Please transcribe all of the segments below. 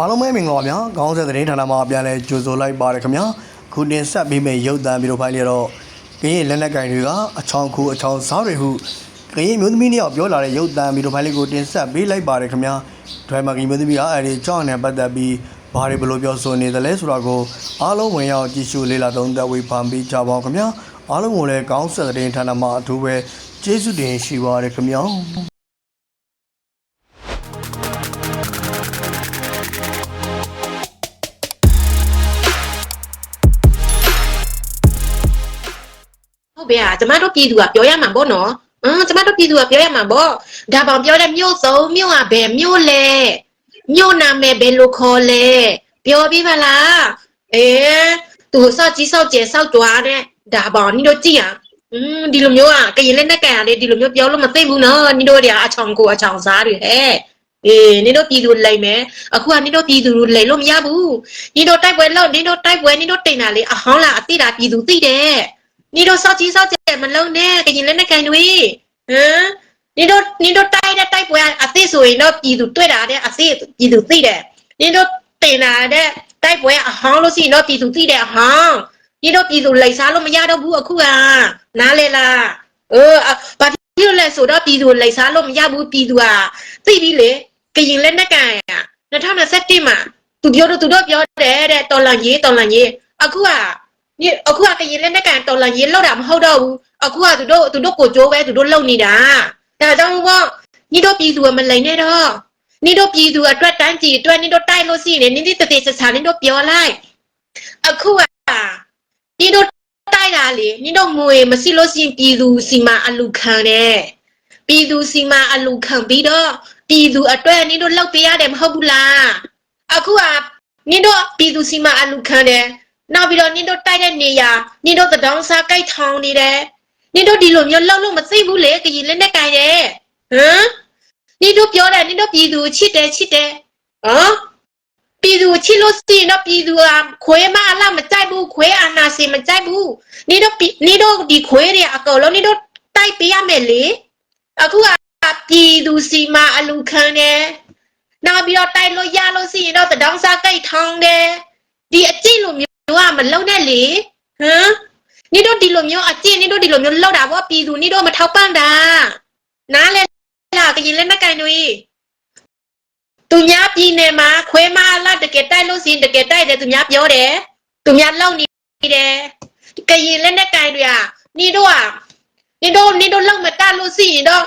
အားလုံးပဲမင်္ဂလာပါဗျာခေါင်းဆက်သတင်းဌာနမှာပြန်လဲကြိုဆိုလိုက်ပါရခင်ဗျာခုတင်ဆက်ပေးမယ့်ရုပ်သံဗီဒီယိုဖိုင်လေးတော့ကရင်လက်နက်ကင်တွေကအချောင်းခုအချောင်းစားတွေဟုကရင်မျိုးသမီးနှစ်ယောက်ပြောလာတဲ့ရုပ်သံဗီဒီယိုဖိုင်လေးကိုတင်ဆက်ပေးလိုက်ပါရခင်ဗျာဒရိုင်မာကင်မျိုးသမီးကအဲဒီကြောင်းနဲ့ပတ်သက်ပြီးဘာတွေဘယ်လိုပြောဆိုနေသလဲဆိုတာကိုအားလုံးဝင်ရောက်ကြည့်ရှုလေ့လာသုံးသပ်ဝေဖန်ပေးကြပါဦးခင်ဗျာအားလုံးကိုလည်းခေါင်းဆက်သတင်းဌာနမှာအထူးပဲကျေးဇူးတင်ရှိပါရခင်ဗျာ ဟုတ်ဗျာကျမတို့ပြည်သူကပြောရမှာပေါ့နော်အင်းကျမတို့ပြည်သူကပြောရမှာပေါ့ဒါပေမဲ့ပြောတဲ့မြို့စုံမြို့ကဘယ်မြို့လဲမြို့နာမည်ဘယ်လိုခေါ်လဲပြောပြပါလားအေးသူစောက်ကြီးစောက်ကျဲစောက်တွားတဲ့ဒါပေမဲ့နိတို့ကြည့်ရอืมဒီလိုမျိုးอ่ะကရင်လက်နဲ့ကန်ရတယ်ဒီလိုမျိုးပြောလို့မသိဘူးနော်နိတို့တွေအချောင်ကိုအချောင်စားတွေဟဲ့အေးနိတို့ပြည်သူလိမ့်မယ်အခုကနိတို့ပြည်သူလိမ့်လို့မရဘူးနိတို့တိုက်ပွဲလို့နိတို့တိုက်ပွဲနိတို့တိန်တာလေအဟောင်းလားအတိတာပြည်သူသိတယ် နီတို့စောက်ကြီးစောက်ကျဲမလုံးနဲ့ကရင်လက်နဲ့ကန်တွေဟမ်နီတို့နီတို့တိုက်တဲ့တိုက်ပွဲအသစ်ဆိုရင်တော့ပြည်သူတွေ့တာတဲ့အသစ်ပြည်သူသိတယ်နီတို့တင်လာတဲ့တိုက်ပွဲအဟောင်းလို့ရှိရင်တော့ပြည်သူသိတဲ့အဟောင်းနီတို့ပြည်သူလိုက်စားလို့မရတော့ဘူးအခုကနားလေလားအိုးဘာဖြစ်လို့လဲဆိုတော့ပြည်သူလိုက်စားလို့မရဘူးပြည်သူကသိပြီလေကရင်လက်နဲ့ကန်က2021မှာသူပြောတော့သူတို့ပြောတယ်တဲ့တော်လန်ကြီးတော်လန်ကြီးအခုက 你အခုကကရင်လက်နဲ့ကန်တော်လာရင်လောက်တာမဟုတ်တော့ဘူးအခုကသူတို့သူတို့ကိုကြိုးပဲသူတို့လုံနေတာဒါကြောင့်မို့ညီတို့ပြည်သူကမလိန်နဲ့တော့ညီတို့ပြည်သူအတွက်တန်းကြည်အတွက်ညီတို့တိုက်လို့ရှိရင်ညီတို့တည်တည်ဆဆညီတို့ပြောလိုက်အခုကညီတို့တိုက်တာလေညီတို့ငွေမရှိလို့ရှိရင်ပြည်သူစီမအလူခံတယ်ပြည်သူစီမအလူခံပြီးတော့ပြည်သူအတွက်ညီတို့လောက်ပေးရတယ်မဟုတ်ဘူးလားအခုကညီတို့ပြည်သူစီမအလူခံတယ် နောက်ပြီးတော့နင်တို့တိုက်တဲ့နေရာနင်တို့သတောင်းစားကြိုက်ထောင်နေတယ်နင်တို့ဒီလိုမျိုးလောက်လို့မသိဘူးလေကကြီးလက်နဲ့ကြိုင်တယ်ဟမ်နင်တို့ပြောတယ်နင်တို့ပြည်သူချစ်တယ်ချစ်တယ်ဟမ်ပြည်သူချစ်လို့ရှိရင်တော့ပြည်သူကခွေးမအလားမကြိုက်ဘူးခွေးအာနာစီမကြိုက်ဘူးနင်တို့နင်တို့ဒီခွေးတွေအကုန်လုံးနင်တို့တိုက်ပေးရမယ်လေအခုကပြည်သူစီမအလူခံတယ်နောက်ပြီးတော့တိုက်လို့ရလို့ရှိရင်တော့သတောင်းစားကြိုက်ထောင်တယ်ဒီအကြည့်လိုမျိုး တို့ကမလုံနဲ့လေဟမ်နိတို့ဒီလိုမျိုးအကျင့်နိတို့ဒီလိုမျိုးလောက်တာဗောပြည်သူနိတို့မထောက်ပံ့တာနားလဲလားကရင်လက်နက်ကင်တွေသူများပြည်နယ်မှာခွဲမလာတကယ်တိုက်လို့စီတကယ်တိုက်တယ်သူများပြောတယ်သူများလုံနေတယ်ကရင်လက်နက်ကင်တွေကနိတို့ကနိတို့နိတို့လုံမတလို့စီရင်တော့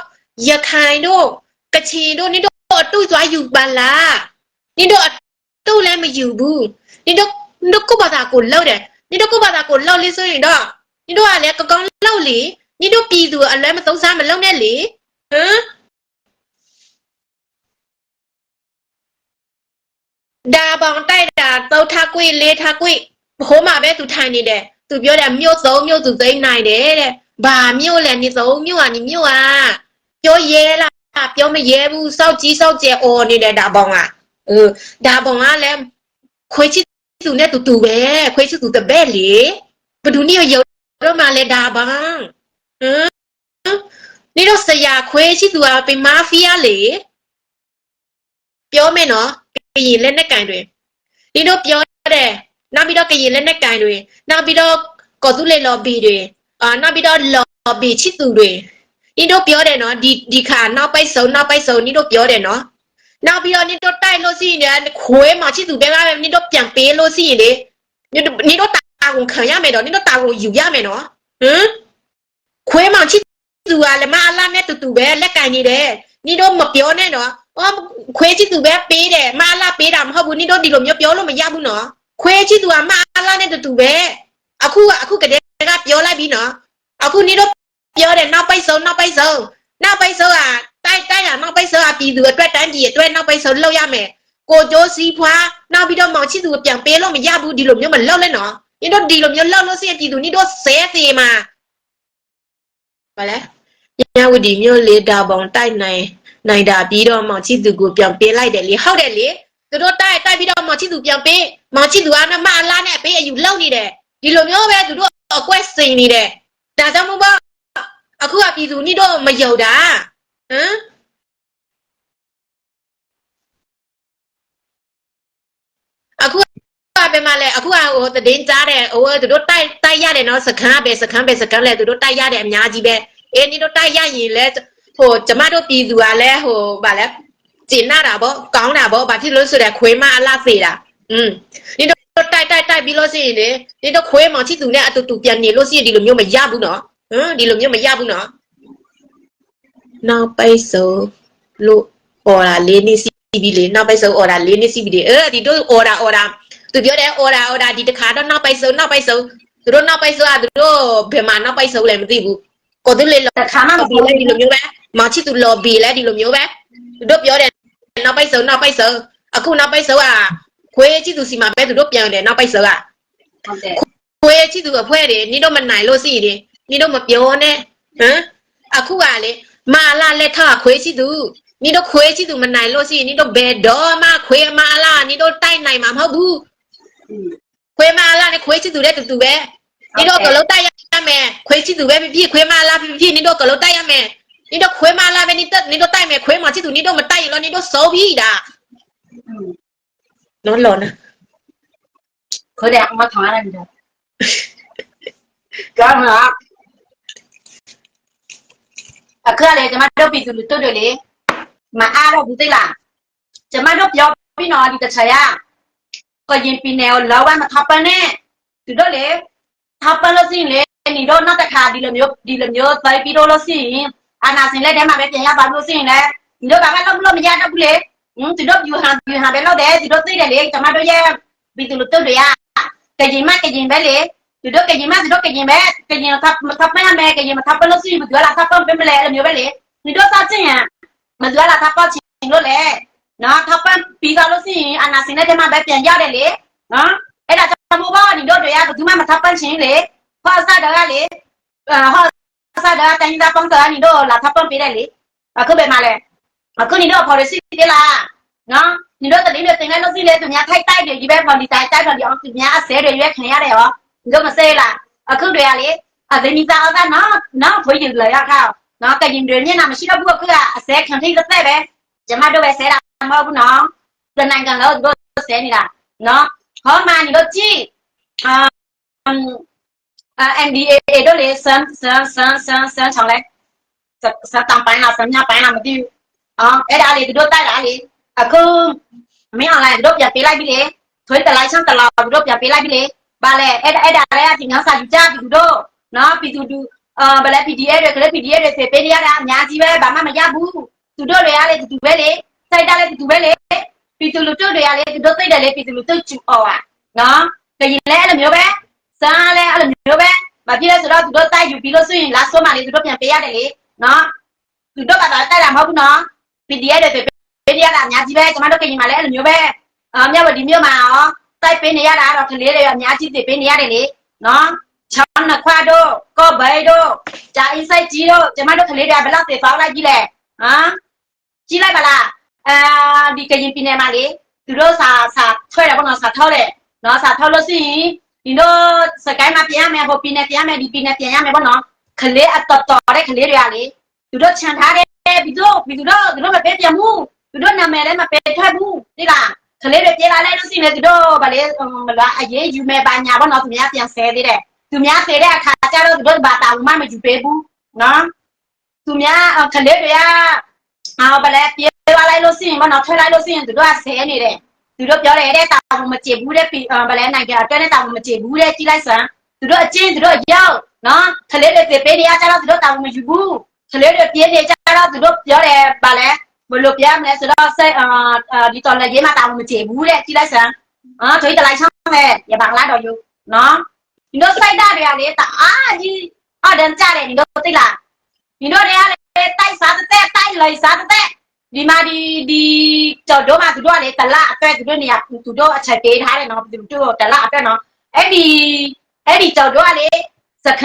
ရခိုင်တို့ကချင်တို့နိတို့အတူသွားယူပါလားနိတို့အတူလည်းမယူဘူး နုကုဘာသာကိုလောက်တယ်နင်တို့ကုဘာသာကိုလောက်လေးဆိုရင်တော့နင်တို့ကလည်းကောင်းကောင်းလောက်လေနင်တို့ပြည်သူအလွဲမသုံးစားမလုပ်နဲ့လေဟမ်ဒါပေါင်တိုက်တာသုံးထားကွေလေးထားကွေဘိုးမှာပဲသူထိုင်နေတယ်သူပြောတယ်မြို့သုံးမြို့သူသိမ့်နိုင်တယ်တဲ့ဘာမြို့လဲနေသုံးမြို့อ่ะနေမြို့อ่ะပြောရဲလားပြောမရဲဘူးစောက်ကြီးစောက်ကျဲအော်နေတယ်ဒါပေါင်ကအဲဒါပေါင်ကလည်းခွေးချီ သူနဲ့တူတူပဲခွေးချသူတပည့်လေဘဒူနီရုပ်တော့မှလဲဒါပါဟမ်နေတော့ဆရာခွေးချသူကပင်မာဖီးယားလေပြောမယ်နော်ကရင်လက်နဲ့ကင်တွေဒီတော့ပြောတယ်နောက်ပြီးတော့ကရင်လက်နဲ့ကင်တွေနောက်ပြီးတော့ကော်သူလေလော်ဘီတွေအာနောက်ပြီးတော့လော်ဘီချစ်သူတွေဒီတော့ပြောတယ်နော်ဒီဒီခါနောက်ပိုက်စုံနောက်ပိုက်စုံဒီတော့ပြောတယ်နော် နောက်ပြီးတော့နင်တို့တိုက်လို့ရှိရင်လည်းခွေးမှာချစ်သူပဲကပဲနင်တို့ပြန်ပေးလို့ရှိရင်လေနင်တို့နင်တို့တာဝန်ခံရမယ်တော့နင်တို့တာဝန်ယူရမယ်နော်ဟမ်ခွေးမှာချစ်သူကလည်းမအလားနဲ့တူတူပဲလက်ကင်နေတယ်နင်တို့မပြောနဲ့နော်အော်ခွေးချစ်သူပဲပေးတယ်မအလားပေးတာမဟုတ်ဘူးနင်တို့ဒီလိုမျိုးပြောလို့မရဘူးနော်ခွေးချစ်သူကမအလားနဲ့တူတူပဲအခုကအခုကတည်းကပြောလိုက်ပြီနော်အခုနင်တို့ပြောတယ်နောက်ပိတ်ဆုံးနောက်ပိတ်ဆုံးနောက်ပိတ်ဆုံးက တိုက်တိုက်ရနောက်ပိတ်စောအပြည်သူအတွက်တန်းကြီးအတွက်နောက်ပိတ်စောလောက်ရမယ်ကိုကျိုးစီးဖွာနောက်ပြီးတော့မောင်ချစ်သူကိုပြန်ပေးလို့မရဘူးဒီလိုမျိုးမလောက်လဲနော်ညတို့ဒီလိုမျိုးလောက်လို့ရှိရင်ပြည်သူညတို့ဆဲသေးမှာဘာလဲညဝတီမျိုးလေးတာပေါင်တိုက်နိုင်နိုင်တာပြီးတော့မောင်ချစ်သူကိုပြန်ပေးလိုက်တယ်လေဟုတ်တယ်လေသူတို့တိုက်တိုက်ပြီးတော့မောင်ချစ်သူပြန်ပေးမောင်ချစ်သူကနမအလားနဲ့ပေးအယူလောက်နေတယ်ဒီလိုမျိုးပဲသူတို့အကွက်စိန်နေတယ်ဒါကြောင့်မို့ပါအခုကပြည်သူညတို့မယုံတာ ဟမ်ပဲမလဲအခုကဟိုတည်င်းကြားတယ်ဟိုသူတို့တိုက်တိုက်ရတယ်နော်စခန်းပဲစခန်းပဲစခန်းလဲသူတို့တိုက်ရတယ်အများကြီးပဲအေးနီတို့တိုက်ရရင်လဲဟိုကျမတို့ပြည်သူကလည်းဟိုဗာလဲကျင်နာတာဗောကောင်းတာဗောဘာဖြစ်လို့ဆိုတော့ခွေးမအလားစေတာอืมနီတို့တိုက်တိုက်တိုက်ပြီးလို့ရှိရင်လေနီတို့ခွေးမောင်ချစ်သူနဲ့အတူတူပြန်နေလို့ရှိရင်ဒီလိုမျိုးမရဘူးနော်ဟမ်ဒီလိုမျိုးမရဘူးနော် နောက်ပိတ်ဆိုလို့အော်လာလေးနေစီပြီးလေနောက်ပိတ်ဆိုအော်လာလေးနေစီပြီးလေအဲဒီတို့အော်လာအော်လာသူပြောတယ် order order ဒီတစ်ခါတော့နောက်ပိုက်စုံနောက်ပိုက်စုံသူတို့နောက်ပိုက်စုံကသူတို့ဘယ်မှာနောက်ပိုက်စုံလဲမသိဘူးကိုသူလေလောတခါမှမဘီပြောလဲဒီလိုမျိုးပဲမောင်ချစ်သူလော်ဘီလဲဒီလိုမျိုးပဲသူတို့ပြောတယ်နောက်ပိုက်စုံနောက်ပိုက်စုံအခုနောက်ပိုက်စုံကခွေးချစ်သူစီမှာပဲသူတို့ပြန်တယ်နောက်ပိုက်စုံကဟုတ်တယ်ခွေးချစ်သူအဖွဲတယ်နိတော့မနိုင်လို့စီတယ်နိတော့မပြောနဲ့ဟမ်အခုကလေ มาลาเลท่าคุยชิดูนี่ต้องคุยชิดูมันไหนโลสินี่ต้องเบดอมาคุยมาลานี่ต้องใต้ไหนมาพ่อบูคุยมาลาเนี่ยคุยชิดูได้ตุตุเวนี่ต้องกับเราใต้ยังแม่คุยชิดูเวพี่คุยมาลาพี่พี่นี่ดองกับเราใต้ยังแม่นี่ต้องคุยมาลาเวนี่ดอกนี่ต้องใต้แม่คุยมาชิดูนี่ต้อกมันใต้แล้วนี่ต้อกโซพี่ด่านอนหลอนนะเขาแดกมาถอนอะไรจ้ะก็มาก အခုလေကျမတို့ပြည်သူလူတို့တွေလေမအားတော့ဘူးသိလားကျမတို့ပြောပြီးတော့ဒီတစ်ချာရကိုရင်ပီနယ်ကိုလောဝဲမထပ်ပနဲ့သူတို့လေထပ်ပလို့ရှိရင်လေညီတို့နောက်တစ်ခါဒီလိုမျိုးဒီလိုမျိုးသိပြီးတော့လို့ရှိရင်အာနာစင်လက်ထဲမှာပဲပြန်ရပါလို့ရှိရင်လေညီတို့ကလည်းလုံးလို့မရတော့ဘူးလေဟင်းသူတို့ယူဟန်ယူဟန်ပဲလို့တယ်သူတို့သိတယ်လေကျမတို့ရဲ့ပြည်သူလူတို့တွေကကရင်မကရင်ပဲလေ သူတို့ကရင်မသူတို့ကရင်ပဲကရင်ထပ်ထပ်မရမယ်ကရင်မထပ်ပလို့ရှိရင်ဘယ်လိုလဲထပ်ပပဲမလဲအဲ့လိုမျိုးပဲလေညီတို့စားချင်ရင်မသူကလာထပ်ပချင်လို့လေနော်ထပ်ပပြီးသွားလို့ရှိရင်အာနာစင်လက်ထဲမှာပဲပြန်ရတယ်လေနော်အဲ့ဒါကြောင့်မို့ပါညီတို့တွေကဘယ်သူမှမထပ်ပချင်လေဟောစားတော့လေအာဟောစားတော့တိုင်းသားပေါင်းစားညီတို့လာထပ်ပပေးတယ်လေအခုပဲမလဲအခုညီတို့ဖော်ရစီတလားနော်ညီတို့တလေးတွေတင်လိုက်လို့ရှိလေသူများထိုက်တိုက်တွေဒီဘက်ဖော်ဒီတိုက်တိုက်ဖော်ဒီအောင်သူများအစဲတွေရွက်ခံရတယ်ရော ညီတို့မစဲလားအခုတွေကလေအဒနီသားအသားနော်နော်ဖွေးကြည့်လေရခါနော်ကရင်တွေမျက်နှာမရှိတော့ဘူးအခုကအစဲခံထိတဲ့တဲ့ပဲကျမတို့ပဲဆဲတာမဟုတ်ဘူးနော်တနိုင်ငံလုံးတို့ဆဲနေတာနော်ဟောမှညီတို့ကြည့်အာအာ NDA တို့လေစမ်းစမ်းစမ်းစမ်းစမ်းချောင်းလဲစစတမ်ပိုင်းလားစမ်းညပိုင်းလားမသိဘူးအော်အဲ့ဒါလေ တို့တိုက်တာလေအခုမင်းအွန်လိုင်းတို့ပြန်ပေးလိုက်ပြီလေထွေးတလိုက်ချမ်းတလာတို့ပြန်ပေးလိုက်ပြီလေဗာလေအဲ့ဒါအဲ့ဒါလည်းအဒီငါစာယူကြပြီတို့နော်ပြည်သူတူအာဗလဲ PDF တွေကလည်း PDF တွေစေပေးရတာအများကြီးပဲဘာမှမရဘူးသူတို့တွေကလေတူပဲလေစိုက်တာလေတူပဲလေပြည်သူလူတို့တွေကလေသူတို့သိတယ်လေပြည်သူလူတို့ကျူအော်อ่ะနော်ကရင်လည်းအဲ့လိုမျိုးပဲစားလည်းအဲ့လိုမျိုးပဲမပြည့်လဲဆိုတော့သူတို့တိုက်ယူပြီးလို့ဆိုရင်လာဆိုမှလေသူတို့ပြန်ပေးရတယ်လေနော်သူတို့ကတော့တိုက်တာမဟုတ်ဘူးနော် PDF တွေပေးရတာအများကြီးပဲကျွန်မတို့ကရင်မှာလည်းအဲ့လိုမျိုးပဲအာမြတ်ဝတီမြို့မှာရော တိုက်ပေးနေရတာတော့ကလေးတွေအများကြီးသိပေးနေရတယ်လေနော်ချမ်းနှခွားတို့ကော့ဘိုင်တို့ဂျာအင်းဆိုင်ကြီးတို့ကျွန်မတို့ကလေးတွေကဘယ်လောက်သိသွားလိုက်ကြီးလဲဟမ်ကြီးလိုက်ပါလားအာဒီကရင်ပြည်နယ်မှာလေသူတို့စာစာထွဲတယ်ပေါ့နော်စာထောက်တယ်နော်စာထောက်လို့ရှိရင်ဒီတို့စကိုင်းမှာပြန်ရမယ်ဟိုပြည်နယ်ပြန်ရမယ်ဒီပြည်နယ်ပြန်ရမယ်ပေါ့နော်ကလေးအတော်တော်တဲ့ကလေးတွေကလေသူတို့ခြံထားတယ်ပြီးတော့ပြီးတော့သူတို့မပေးပြန်ဘူးသူတို့နာမည်လည်းမပေးထွက်ဘူးဒီလား ကလေးတွေပြေးလာလိုက်လို့ရှိရင်သူတို့ဗလေမလားအရေးယူမယ်ပါညာပေါ့နော်သူများပြန်ဆဲသေးတယ်သူများဆဲတဲ့အခါကျတော့သူတို့ဘာတာမှမယူပေးဘူးနော်သူများကလေးတွေကအာဗလေပြေးလာလိုက်လို့ရှိရင်ပေါ့နော်ထွက်လိုက်လို့ရှိရင်သူတို့ကဆဲနေတယ်သူတို့ပြောတယ်တဲ့တာဝန်မကျေဘူးတဲ့ဗလေနိုင်ကြတဲ့တာဝန်မကျေဘူးတဲ့ကြီးလိုက်စမ်းသူတို့အချင်းသူတို့ရောက်နော်ကလေးတွေပေးနေရကြတော့သူတို့တာဝန်မယူဘူးကလေးတွေပြင်းနေကြတော့သူတို့ပြောတယ်ဗာလဲ ဘယ်လိုပြမလဲဆိုတော့စိတ်အာဒီတော်လည်းရေးမတောင်းမချေဘူးတဲ့ကြည့်လိုက်စမ်းအာထွေးတလိုက်ချောင်းပဲရပါလားတော့ယူနော်ဒီတို့စိုက်တာတွေကလေတအားကြီးအဒန်ကြတယ်ဒီတို့သိလားဒီတို့တွေကလေတိုက်စားတဲ့တိုက်လိုက်စားတဲ့ဒီမှာဒီဒီကြော်တို့မှာသူတို့ကလေတလအတွက်သူတို့နေရာသူတို့အချက်ပေးထားတယ်နော်သူတို့တလအတွက်နော်အဲ့ဒီအဲ့ဒီကြော်တို့ကလေစခ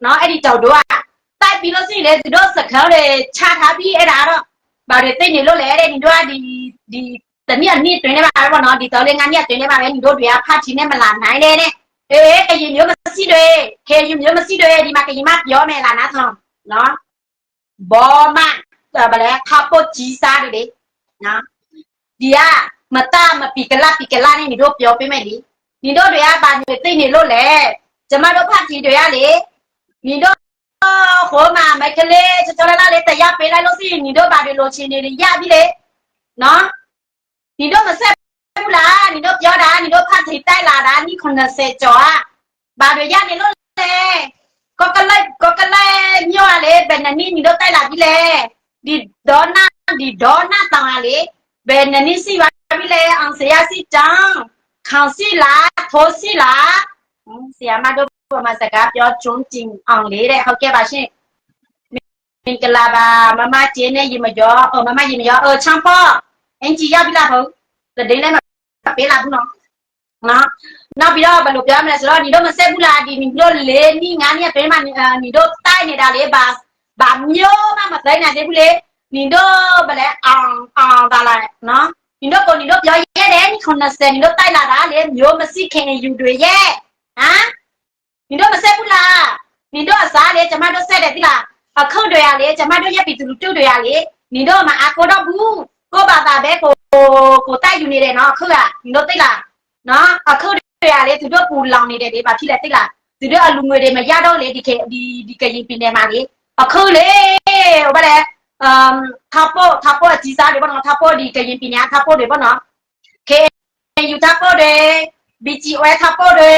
န်းကလေနောက်ယူလာပဲချက်စားပါလာပဲရှိတယ်သူတို့ဘာမှလည်းမရှိဘူးသူတို့တလားတော့မှသူတို့တိုက်မယ်နော်အဲ့ဒီကြောက်တို့ကတိုက်ပြီးလို့ရှိရင်လေသူတို့စကားတွေချထားပြီးအဲ့ဒါတော့ဘာတွေသိနေလို့လဲတဲ့ဒီတို့ကဒီဒီတနည်းအနည်းတွင်နေပါဘောနော်ဒီတော်လေးငါညက်တွင်နေပါပဲဒီတို့တွေကဖတ်ချင်နေမလားနိုင်လေတဲ့အေးကရင်မျိုးမရှိတွေခေယူမျိုးမရှိတွေဒီမှာကရင်မပြောမယ်လားနားထောင်နော်ဘောမဗလဲခါပိုကြီးစားတယ်လေနော်ဒီကမတမပီကလာပီကလာနဲ့ညီတို့ပြောပေးမယ်လေညီတို့တွေကဘာညသိနေလို့လဲကျမတို့ဖတ်တီတွေကလေ ညီတို့ဟိုမှာမကလေးချောလာလေးတရားပေးလိုက်လို့ရှိရင်ညီတို့ဘာတွေလိုချင်နေရရပြီလေနော်ညီတို့မဆက်ဘူးလားညီတို့ပြောတာညီတို့ဖတ်တီတိုက်လာတာညီ90ကျော်อ่ะဘာတွေရနေလို့လဲကောကလိုက်ကောကလိုက်ညောလေဘယ်နည်းညီတို့တိုက်လာပြီလေဒီဒေါနာဒီဒေါနာတောင်လေဘယ်နည်းစီပါပြီလေအောင်စရာစီတောင်ခေါင်စီလားထိုးစီလားဆရာမတို့ ပမာစကားပြောကျွန်းကျင်အောင်လေတဲ့ဟုတ်ကဲ့ပါရှင်မင်္ဂလာပါမမကျင်းနဲ့ရေမကျော်အော်မမရေမကျော်အော်ချမ်ပေါ့အင်ကြီးရပြီလားဟုတ်တဒိန်းလည်းမပေးလာဘူးနော်နော်နောက်ပြီးတော့ဘယ်လိုပြောမလဲဆိုတော့ညီတို့မဆက်ဘူးလားဒီညီတို့လေးနီးငါးနှစ်အတွင်းမှာညီတို့တိုက်နေတာလေပါဘာမျိုးမှမသိနိုင်သေးဘူးလေညီတို့ဘယ်လဲအောင်အောင်ပါလားနော်ညီတို့ကိုညီတို့ပြောရဲတယ်ညီ90ညီတို့တိုက်လာတာလေမျိုးမစိခင်ယူတွေရဲ့ဟမ် နင်တို့မဆက်ဘူးလားနင်တို့အစားလေကျမတို့ဆက်တယ်သိလားအခုန့်တွေရလေကျမတို့ရက်ပြီသူလူတုတ်တွေရလေနင်တို့မှအကောတော့ဘူးကိုဘာသာပဲကိုကိုတိုက်ယူနေတယ်နော်အခုကနင်တို့သိလားနော်အခုတွေရလေသူတို့ပူလောင်နေတယ်လေဘာဖြစ်လဲသိလားသူတို့အလူငွေတွေမရတော့လေဒီခေဒီဒီကရင်ပြည်နယ်မှာလေအခုလေဟိုဘာလဲအမ်ထာပိုထာပိုအကြီးစားတွေပေါ့နော်ထာပိုဒီကရင်ပြည်နယ်ထာပိုတွေပေါ့နော် KNU ထာပိုတွေ BGO ထာပိုတွေ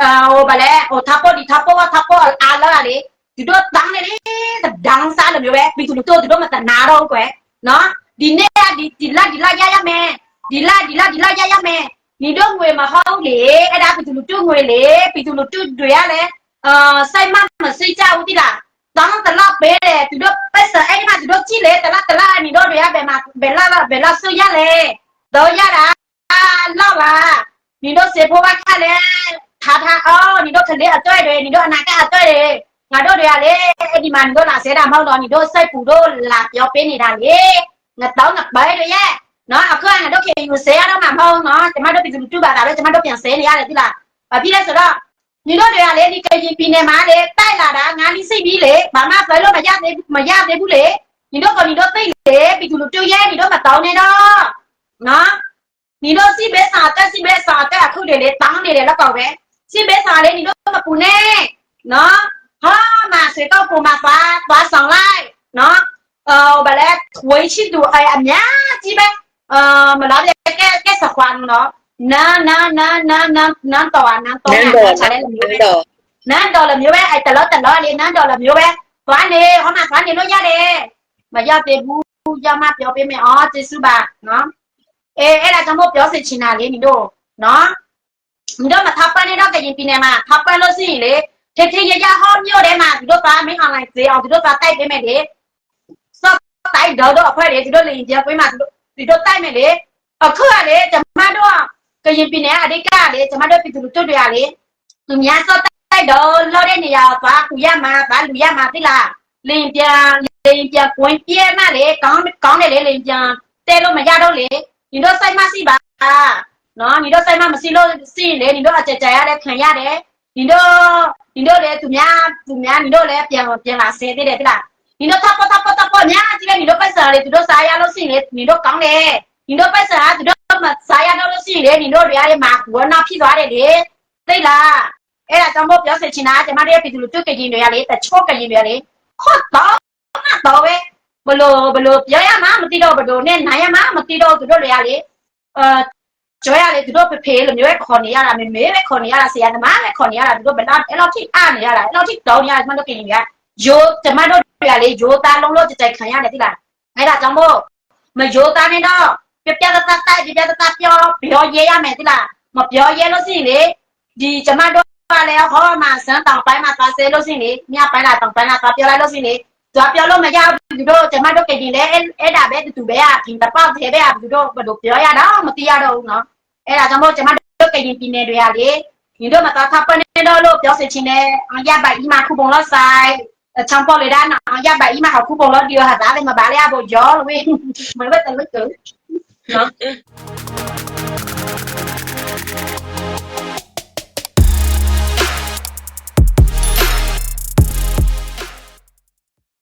ဟိုဗလဲဟိုထပ်ပေါ်ဒီထပ်ပေါ်ကထပ်ပေါ်အားလာလေဒီတော့တန်းနေလေတန်းစားလို့မျိုးပဲပြီးသူတို့တို့မတနာတော့ကွယ်နော်ဒီနေ့ကဒီဒီလာဒီလာရရမယ်ဒီလာဒီလာဒီလာရရမယ်ဒီတော့ငွေမဟုတ်လေအဲ့ဒါပြီးသူတို့ငွေလေပြီးသူတို့တွေရလဲအာဆိုင်မမစိတ်ကြဘူးတိလားတောင်းတလားပဲတယ်သူတို့ပက်စအဲ့ဒီမှာသူတို့ကြည့်လေတလားတလားနေတော့တွေရဘယ်မှာဘယ်လာဘယ်လာဆွရလဲတော့ရတာလောက်ပါနေတော့စေဖို့ပါခက်လဲ ထားထားအော်ညီတို့ကလေးအတွေ့တွေညီတို့အနာကအတွေ့တွေငါတို့တွေကလေအဲ့ဒီမှာညီတို့လာဆဲတာမဟုတ်တော့ညီတို့စိတ်ပူတို့လာပြောပေးနေတာလေငါတောင်းငါပဲတွေရဲ့နော်အခုကငါတို့ခေယူဆဲရတော့မှာမဟုတ်နော်ကျမတို့ပြည်သူတူပါတာလေကျမတို့ပြန်ဆဲနေရတယ်သိလားဘာဖြစ်လဲဆိုတော့ညီတို့တွေကလေဒီကရင်ပြည်နယ်မှာလေတိုက်လာတာငါလိစိတ်ပြီးလေဘာမှဆွဲလို့မရသေးဘူးမရသေးဘူးလေညီတို့ကညီတို့သိလေပြီးသူတို့တွေ့ရဲညီတို့မတောင်းနေတော့နော်ညီတို့စီပဲစာတက်စီပဲစာတက်အခုတွေလေတောင်းနေတယ်လောက်တော့ပဲ စီပဲစာလေညီတို့မပူနဲ့နော်ဟာမဆွေတော့ပုံမှာသွားသွားဆောင်လိုက်နော်အော်ဗလဲဝေးရှိသူအအများကြီးပဲအာမလားကဲကဲစခွန်နော်နာနာနာနာနာနာတော့နာတော့နန်းတော်ချားတယ်နန်းတော်နန်းတော်လိုမျိုးပဲအဲ့တလောတလောလေးနန်းတော်လိုမျိုးပဲသွားနေဟောမှာသွားနေလို့ရတယ်မရသေးဘူးရမပြောပေးမယ်အော်ကျေးဇူးပါနော်အေးအဲ့ဒါကြောင့်မို့ပြောစီချင်တာ လေညီတို့နော်ညီတို့မထပ်ပန်းနေတော့ကရင်ပြည်နယ်မှာထပ်ပန်းလို့ရှိရင်လေထေထေရရဟောမြို့ထဲမှာဒီတို့သားမင်းအွန်လိုင်းဈေးအောင်ဒီတို့သားတိုက်ပေးမယ်လေစော့တိုက်တော့တော့အဖွဲလေဒီတို့လေရင်ပြပေးမှာဒီတို့ဒီတို့တိုက်မယ်လေအခုကလေကျမတို့ကရင်ပြည်နယ်အဓိကလေကျမတို့ပြည်သူတို့တွေကလေသူများစော့တိုက်တော့လောတဲ့နေရာသွားကူရမှာဗာလူရမှာသိလားလင်ပြန်လင်ပြန်ကွင်းပြဲမှလေကောင်းကောင်းတယ်လေလင်ပြန်တဲလို့မရတော့လေညီတို့စိုက်မရှိပါ နော်ညီတို့စိုက်မမရှိလို့စီလေညီတို့အကြကြရတယ်ခံရတယ်ညီတို့ညီတို့လေသူများသူများညီတို့လည်းပြန်ပြန်လာဆဲသေးတယ်သိလားညီတို့ထပ်ပေါ်ထပ်ပေါ်ထပ်ပေါ်ညာကြည့်လေညီတို့ပတ်စံလေသူတို့စားရလို့ရှိရင်လေညီတို့ကောင်းတယ်ညီတို့ပတ်စံကသူတို့မစားရတော့လို့ရှိရင်လေညီတို့တွေရမှာဝနာဖြစ်သွားတယ်လေသိလားအဲ့ဒါကြောင့်မို့ပြောစချင်တာကျမတို့ရဲ့ပြည်သူလူထုကရင်တွေကလေတချို့ကရင်တွေလေခေါ်တော့တော့ပဲဘလို့ဘလို့ပြောရမှာမသိတော့ဘလို့နဲ့နိုင်ရမှာမသိတော့သူတို့တွေကလေအာ ကျော်ရလေသူတို့ဖေဖေလိုမျိုးခေါ်နေရတာမေမေပဲခေါ်နေရတာဆရာသမားပဲခေါ်နေရတာသူတို့ဘယ်တော့အဲ့လောက်ထိအားနေရတာအဲ့လောက်ထိတောင်းနေရကျမတို့ကရင်တွေကယိုကျမတို့တွေကလေယိုသားလုံးလို့ကြကြခံရတယ်သိလားအဲ့ဒါကြောင့်မို့မယိုသားနေတော့ပြပြတတ်တိုက်ပြပြတတ်ပြောပြောရဲရမယ်သိလားမပြောရဲလို့ရှိရင်လေဒီကျမတို့ပါလေဟောမှာစမ်းတောင်ပိုင်းမှာသွားဆဲလို့ရှိရင်လေညပိုင်းလာတောင်ပိုင်းလာသွားပြောလိုက်လို့ရှိရင် လေသွားပြောလို့မရဘူးသူတို့ကျမတို့ကရင်လေအဲ့ဒါပဲသူပဲအပြင်တပောက်သေးပဲသူတို့ဘယ်လိုပြောရတော့မသိရတော့ဘူးနော်အဲ့ဒါကြောင့်မို့ကျမတို့ကရင်ပြည်နယ်တွေကလေညီတို့မသွားထပ်ပနေတော့လို့ပြောစချင်တယ်အရပါအီမာခုပုံလို့ဆိုင်ချမ်ပေါ်လေဒါနော်အရပါအီမာခုပုံလို့ဒီဟာဒါလည်းမပါလေအဘောကျော်ဝေးမလို့တယ်လို့နော်